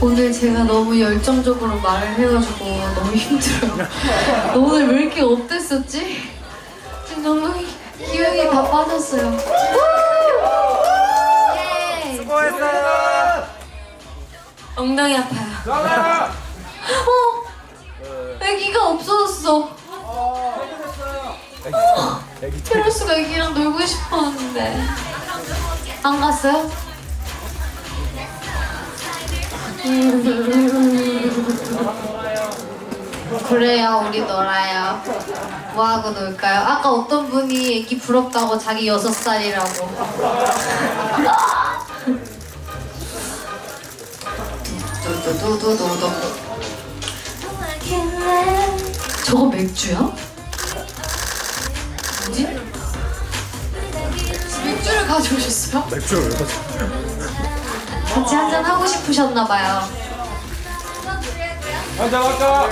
오늘 제가 너무 열정적으로 말을 해가지고 너무 힘들어요. 너 오늘 왜 이렇게 업됐었지? 지금 너무 기억이 다 빠졌어요. 예! 수고했어요. 엉덩이 아파요. 어? 애기가 없어졌어. 애기 테라스가 애기랑 놀고 싶었는데 안 갔어요? 그래요 우리 놀아요 뭐하고 놀까요? 아까 어떤 분이 애기 부럽다고 자기 여섯 살이라고 저거 맥주야? 뭐지? 맥주를 가져오셨어요? 맥주 같이 한잔 하고 싶으셨나 봐요. 한잔 할까?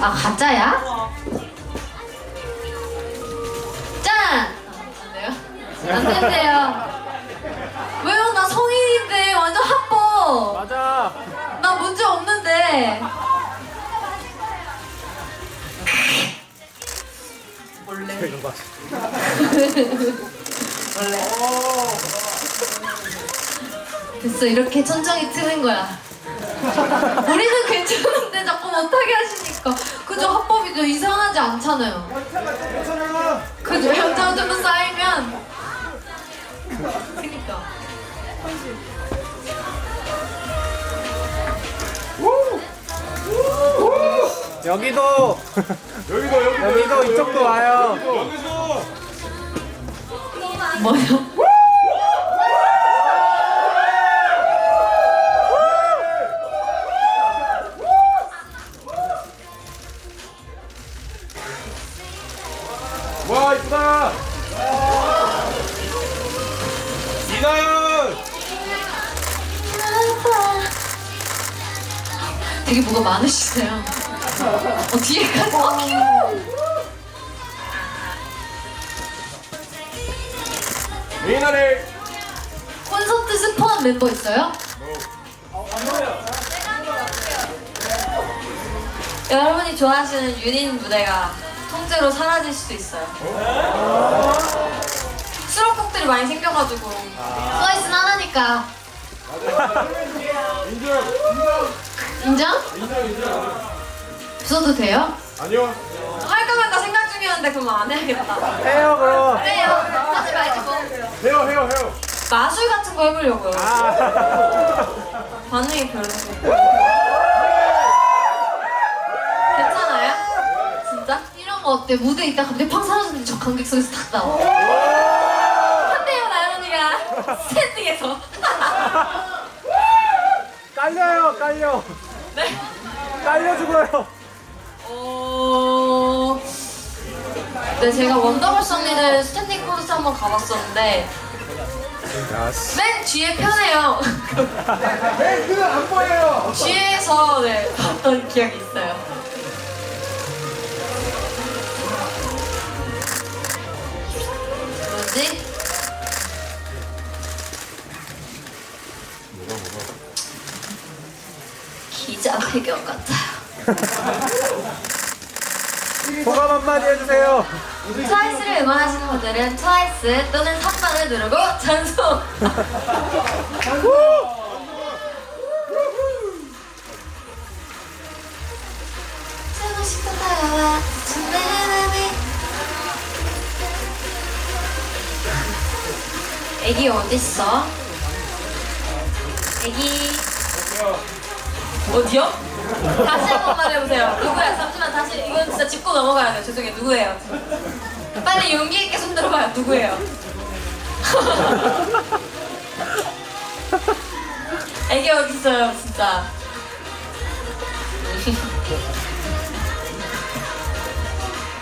아 가짜야? 짠! 안 돼요? 안 된대요. 왜요? 나 성인인데 완전 합법. 맞아. 나 문제 없는데. 원래 이거 봐. 원래. 됐어 이렇게 천천히 트는 거야. 우리는 괜찮은데 자꾸 못하게 하시니까 그죠 합법이죠 이상하지 않잖아요. 그죠 연장 좀 쌓이면 그니까 여기도 여기도 여기도 여기도 이쪽도 와요. 여기도 뭐요? 와 이쁘다 이나연 되게 뭐가 많으시네요. 어 뒤에까지 어 귀여워. 이나리 콘서트 스포한 멤버 있어요? 여러분이 좋아하시는 유닛 무대가 통째로 사라질 수도 있어요. 수록곡들이 많이 생겨가지고 써있으면 하나니까 인정 인정? 인정 써도 돼요? 아니요 할까 말까 생각 중이었는데 그럼 안 해야겠다. 해요 그럼. 그래요. 하지 말고. 해요 해요 해요 마술 같은 거 해보려고요. 아. 반응이 별로. 괜찮아요? 진짜? 이런 거 어때? 무대 있다 갑자기 팡 사라졌는데 저 관객석에서 탁 나와. 한대요 나연 언니가 스탠딩에서. 깔려요 깔려. 네. 깔려 죽어요. 어... 네, 제가 원더걸스 언니들 스탠딩 콘서트 한번 가봤었는데. 맨 뒤에 편해요. 네 그는 안 보여요 뒤에서 네, 봤던 기억이 있어요. 뭐지? 기자 회견 같아요. 소감 한마디 해주세요. 트와이스를 응원하시는 분들은 트와이스 또는 3번을 누르고 전송! 쓰고 싶은 다가와 내 맘이 애기 어딨어? 애기 어디요? 다시 한 번만 해보세요. 누구야? 잠시만 다시 이건 진짜 짚고 넘어가야 돼요. 죄송해요. 누구예요? 빨리 용기 있게 손 들어봐요. 누구예요? 애기 어딨어요? 진짜.